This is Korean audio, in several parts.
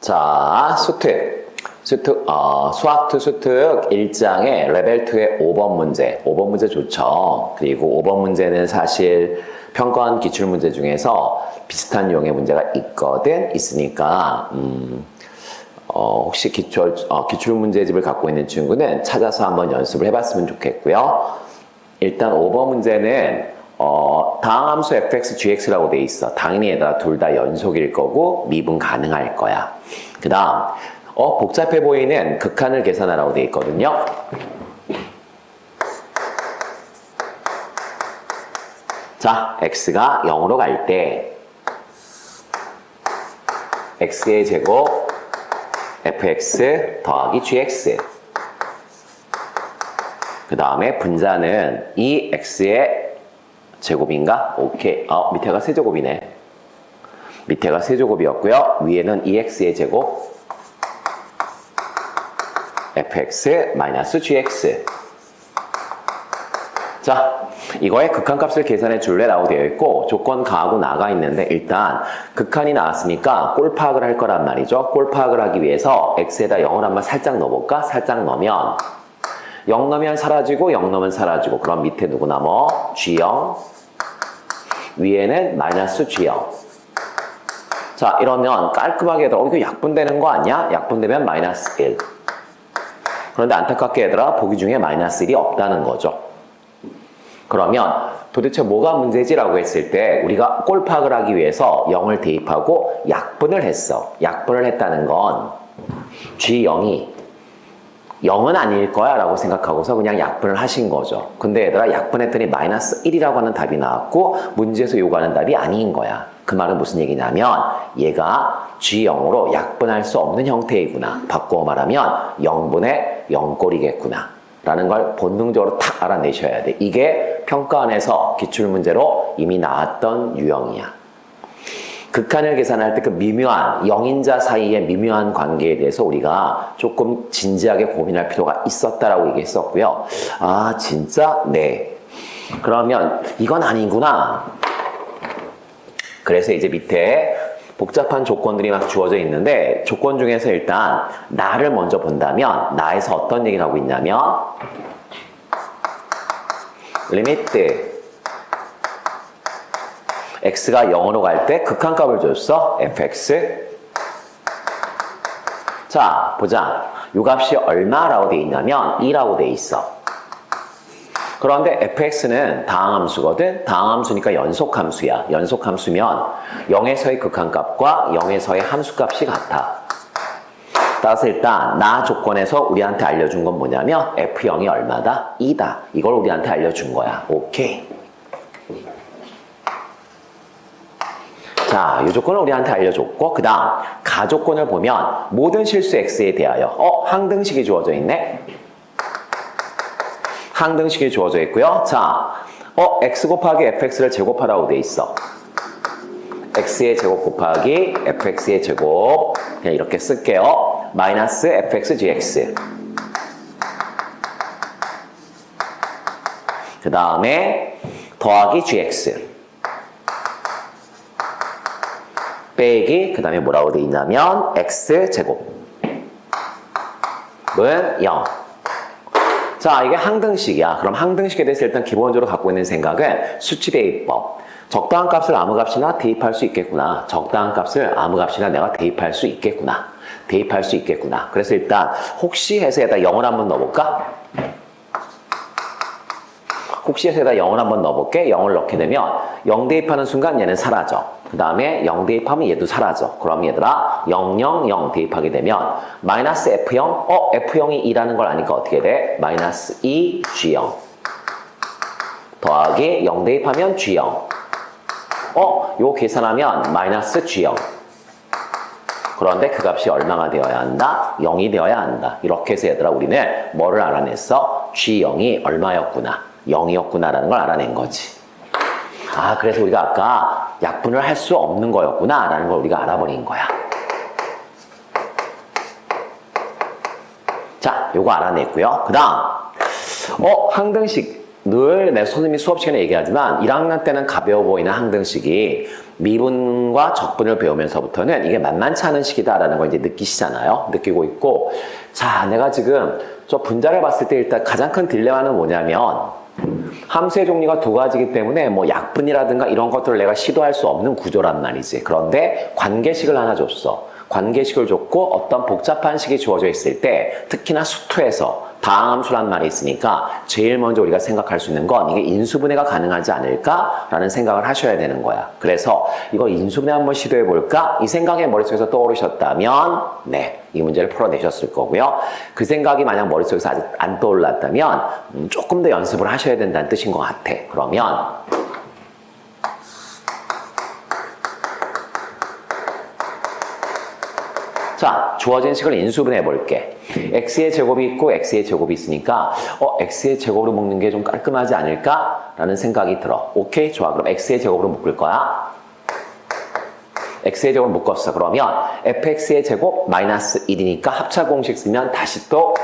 자, 수특. 수특, 어, 수학투 수특 1장의 레벨 2의 5번 문제. 5번 문제 좋죠. 그리고 5번 문제는 사실 평가원 기출 문제 중에서 비슷한 유형의 문제가 있거든, 있으니까, 음, 어, 혹시 기출, 어, 기출 문제집을 갖고 있는 친구는 찾아서 한번 연습을 해봤으면 좋겠고요. 일단 5번 문제는 어, 다항함수 fx, gx라고 돼 있어. 당연히 얘들아 둘 다 연속일 거고 미분 가능할 거야. 그 다음 어, 복잡해 보이는 극한을 계산하라고 돼 있거든요. 자, x가 0으로 갈 때 x의 제곱 fx 더하기 gx 그 다음에 분자는 이 x의 제곱인가? 오케이. 어, 밑에가 세제곱이네. 밑에가 세제곱이었고요. 위에는 2x의 제곱 fx 마이너스 gx 자, 이거의 극한값을 계산해 줄래? 라고 되어 있고 조건 가하고 나가 있는데 일단 극한이 나왔으니까 꼴 파악을 할 거란 말이죠. 꼴 파악을 하기 위해서 x에다 0을 한번 살짝 넣어볼까? 살짝 넣으면 0 넣으면 사라지고 0 넣으면 사라지고 그럼 밑에 누구 남어? G0 위에는 마이너스 G0 자 이러면 깔끔하게 얘들아 어, 이거 약분되는 거 아니야? 약분되면 마이너스 1 그런데 안타깝게 얘들아 보기 중에 마이너스 1이 없다는 거죠. 그러면 도대체 뭐가 문제지라고 했을 때 우리가 꼴 파악을 하기 위해서 0을 대입하고 약분을 했어. 약분을 했다는 건 G0이 0은 아닐 거야 라고 생각하고서 그냥 약분을 하신 거죠. 근데 얘들아 약분했더니 마이너스 1이라고 하는 답이 나왔고 문제에서 요구하는 답이 아닌 거야. 그 말은 무슨 얘기냐면 얘가 G0으로 약분할 수 없는 형태이구나. 바꾸어 말하면 0분의 0꼴이겠구나. 라는 걸 본능적으로 탁 알아내셔야 돼. 이게 평가원에서 기출문제로 이미 나왔던 유형이야. 극한을 계산할 때 그 미묘한 영인자 사이의 미묘한 관계에 대해서 우리가 조금 진지하게 고민할 필요가 있었다라고 얘기했었고요. 아 진짜 네. 그러면 이건 아니구나. 그래서 이제 밑에 복잡한 조건들이 막 주어져 있는데 조건 중에서 일단 나를 먼저 본다면 나에서 어떤 얘기를 하고 있냐면 리미트 x가 0으로 갈 때 극한값을 줬어. fx. 자, 보자. 요 값이 얼마라고 돼 있냐면 2라고 돼 있어. 그런데 fx는 다항함수거든. 다항함수니까 연속함수야. 연속함수면 0에서의 극한값과 0에서의 함수값이 같아. 따라서 일단 나 조건에서 우리한테 알려준 건 뭐냐면 f0이 얼마다? 2다. 이걸 우리한테 알려준 거야. 오케이. 자, 이 조건을 우리한테 알려줬고 그 다음 가조건을 보면 모든 실수 x에 대하여 어? 항등식이 주어져 있네. 항등식이 주어져 있고요. 자, 어? x 곱하기 fx를 제곱하라고 돼 있어. X의 제곱 곱하기 fx의 제곱. 그냥 이렇게 쓸게요. 마이너스 fx gx 그 다음에 더하기 gx 빼기 그 다음에 뭐라고 돼 있냐면 x 제곱은 0. 자 이게 항등식이야. 그럼 항등식에 대해서 일단 기본적으로 갖고 있는 생각은 수치 대입법. 적당한 값을 아무 값이나 대입할 수 있겠구나. 적당한 값을 아무 값이나 내가 대입할 수 있겠구나. 대입할 수 있겠구나. 그래서 일단 혹시 해서 에다 0을 한번 넣어볼까? 혹시 해서 에다 0을 한번 넣어볼게. 0을 넣게 되면 0 대입하는 순간 얘는 사라져. 그 다음에 0 대입하면 얘도 사라져. 그럼 얘들아 0, 0, 0 대입하게 되면 마이너스 F0 어? F0이 2라는 걸 아니까 어떻게 돼? 마이너스 2 G0 더하기 0 대입하면 G0 어? 요거 계산하면 마이너스 G0 그런데 그 값이 얼마가 되어야 한다? 0이 되어야 한다. 이렇게 해서 얘들아 우리는 뭐를 알아냈어? G0이 얼마였구나. 0이었구나라는 걸 알아낸 거지. 아, 그래서 우리가 아까 약분을 할 수 없는 거였구나 라는 걸 우리가 알아버린 거야. 자, 요거 알아냈고요. 그 다음, 어, 항등식 늘 내 선생님이 수업 시간에 얘기하지만 1학년 때는 가벼워 보이는 항등식이 미분과 적분을 배우면서부터는 이게 만만치 않은 시기다라는 걸 이제 느끼시잖아요. 느끼고 있고 자 내가 지금 저 분자를 봤을 때 일단 가장 큰 딜레마는 뭐냐면 함수의 종류가 두 가지이기 때문에 뭐 약분이라든가 이런 것들을 내가 시도할 수 없는 구조란 말이지. 그런데 관계식을 하나 줬어. 관계식을 줬고 어떤 복잡한 식이 주어져 있을 때 특히나 수투에서 다함수란 말이 있으니까 제일 먼저 우리가 생각할 수 있는 건 이게 인수분해가 가능하지 않을까라는 생각을 하셔야 되는 거야. 그래서 이거 인수분해 한번 시도해 볼까? 이 생각이 머릿속에서 떠오르셨다면 네, 이 문제를 풀어내셨을 거고요. 그 생각이 만약 머릿속에서 아직 안 떠올랐다면 음, 조금 더 연습을 하셔야 된다는 뜻인 것 같아. 그러면 자, 주어진 식을 인수분해 볼게. x의 제곱이 있고 x의 제곱이 있으니까 어, x의 제곱으로 묶는 게 좀 깔끔하지 않을까 라는 생각이 들어. 오케이, 좋아. 그럼 x의 제곱으로 묶을 거야. x의 제곱을 묶었어. 그러면 fx의 제곱 마이너스 1이니까 합차 공식 쓰면 다시 또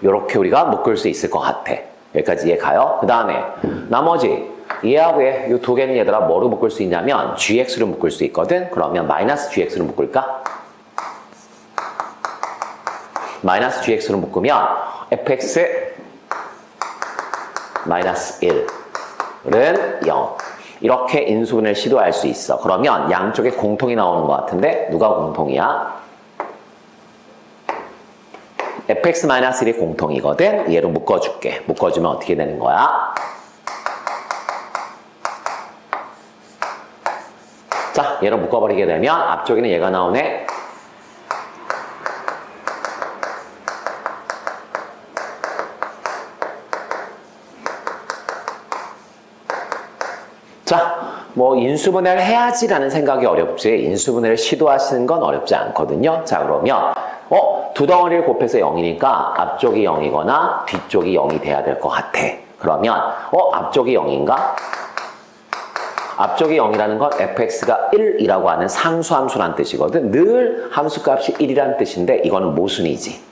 이렇게 우리가 묶을 수 있을 것 같아. 여기까지 이해 가요? 그 다음에 나머지 얘하고 얘, 이두 개는 얘들아 뭐로 묶을 수 있냐면 gx로 묶을 수 있거든? 그러면 마이너스 gx로 묶을까? 마이너스 gx로 묶으면 fx 마이너스 1은 0 이렇게 인수분해를 시도할 수 있어. 그러면 양쪽에 공통이 나오는 것 같은데 누가 공통이야? fx-1이 공통이거든. 얘로 묶어줄게. 묶어주면 어떻게 되는 거야? 자, 얘로 묶어버리게 되면 앞쪽에는 얘가 나오네. 자, 뭐 인수분해를 해야지라는 생각이 어렵지 인수분해를 시도하시는 건 어렵지 않거든요. 자, 그러면 어, 두 덩어리를 곱해서 0이니까 앞쪽이 0이거나 뒤쪽이 0이 돼야 될 것 같아. 그러면 어, 앞쪽이 0인가? 앞쪽이 0이라는 건 fx가 1이라고 하는 상수함수란 뜻이거든. 늘 함수값이 1이란 뜻인데 이거는 모순이지.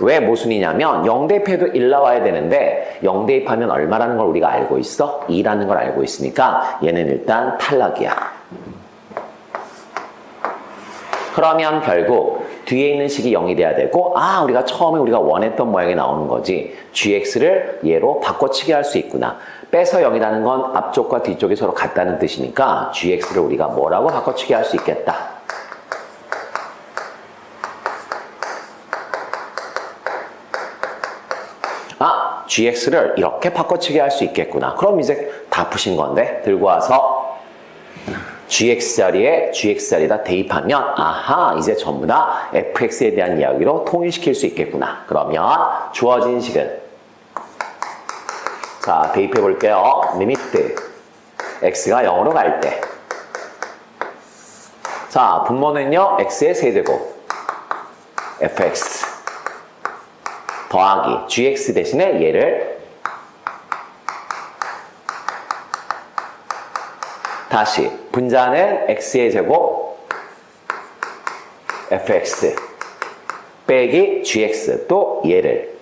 왜 모순이냐면 0 대입해도 1 나와야 되는데 0 대입하면 얼마라는 걸 우리가 알고 있어? 2라는 걸 알고 있으니까 얘는 일단 탈락이야. 그러면 결국 뒤에 있는 식이 0이 돼야 되고 아 우리가 처음에 우리가 원했던 모양이 나오는 거지. gx를 얘로 바꿔치기 할 수 있구나. 빼서 0이라는 건 앞쪽과 뒤쪽이 서로 같다는 뜻이니까 gx를 우리가 뭐라고 바꿔치기 할 수 있겠다. 아, gx를 이렇게 바꿔치기 할 수 있겠구나. 그럼 이제 다 푸신 건데 들고 와서 gx 자리에 gx 자리에다 대입하면 아하 이제 전부 다 fx에 대한 이야기로 통일시킬 수 있겠구나. 그러면 주어진 식은 자 대입해 볼게요. 리미트 x가 0으로 갈 때. 자 분모는요 x의 세제곱 fx 더하기 gx 대신에 얘를 다시 분자는 x의 제곱 fx 빼기 gx 또 얘를.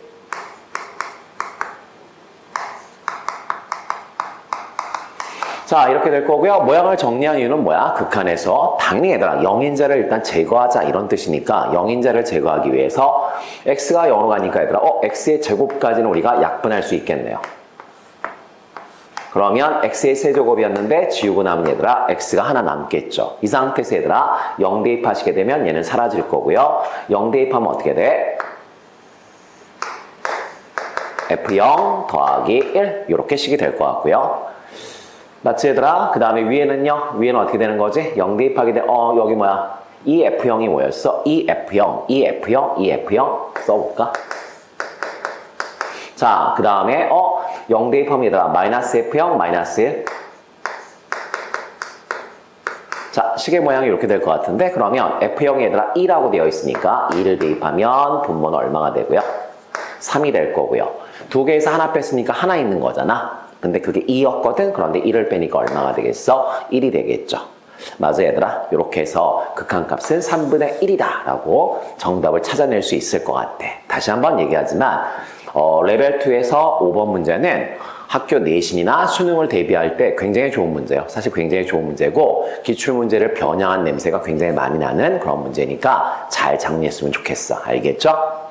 자 이렇게 될 거고요. 모양을 정리한 이유는 뭐야? 극한에서 당연히 얘들아 0인자를 일단 제거하자 이런 뜻이니까 0인자를 제거하기 위해서 x가 0으로 가니까 얘들아 어 x의 제곱까지는 우리가 약분할 수 있겠네요 그러면 x의 세제곱이었는데 지우고 남은 얘들아 x가 하나 남겠죠 이 상태에서 얘들아 0 대입하시게 되면 얘는 사라질 거고요 0 대입하면 어떻게 돼? f0 더하기 1 이렇게 식이 될 것 같고요 맞지 얘들아? 그 다음에 위에는요? 위에는 어떻게 되는 거지? 0 대입하게 돼. 어 여기 뭐야? 이 F0이 뭐였어? 이 F0, 이 F0, 이 F0 써볼까? 자, 그 다음에 어? 0 대입하면 얘들아 마이너스 F0, 마이너스 1 자, 시계 모양이 이렇게 될 것 같은데 그러면 F0이 얘들아 2라고 되어 있으니까 2를 대입하면 분모는 얼마가 되고요? 3이 될 거고요. 두 개에서 하나 뺐으니까 하나 있는 거잖아. 근데 그게 2였거든? 그런데 1을 빼니까 얼마가 되겠어? 1이 되겠죠. 맞아 얘들아 이렇게 해서 극한값은 3분의 1이다 라고 정답을 찾아낼 수 있을 것 같아 다시 한번 얘기하지만 어, 레벨 2에서 5번 문제는 학교 내신이나 수능을 대비할 때 굉장히 좋은 문제예요. 사실 굉장히 좋은 문제고 기출 문제를 변형한 냄새가 굉장히 많이 나는 그런 문제니까 잘 정리했으면 좋겠어. 알겠죠?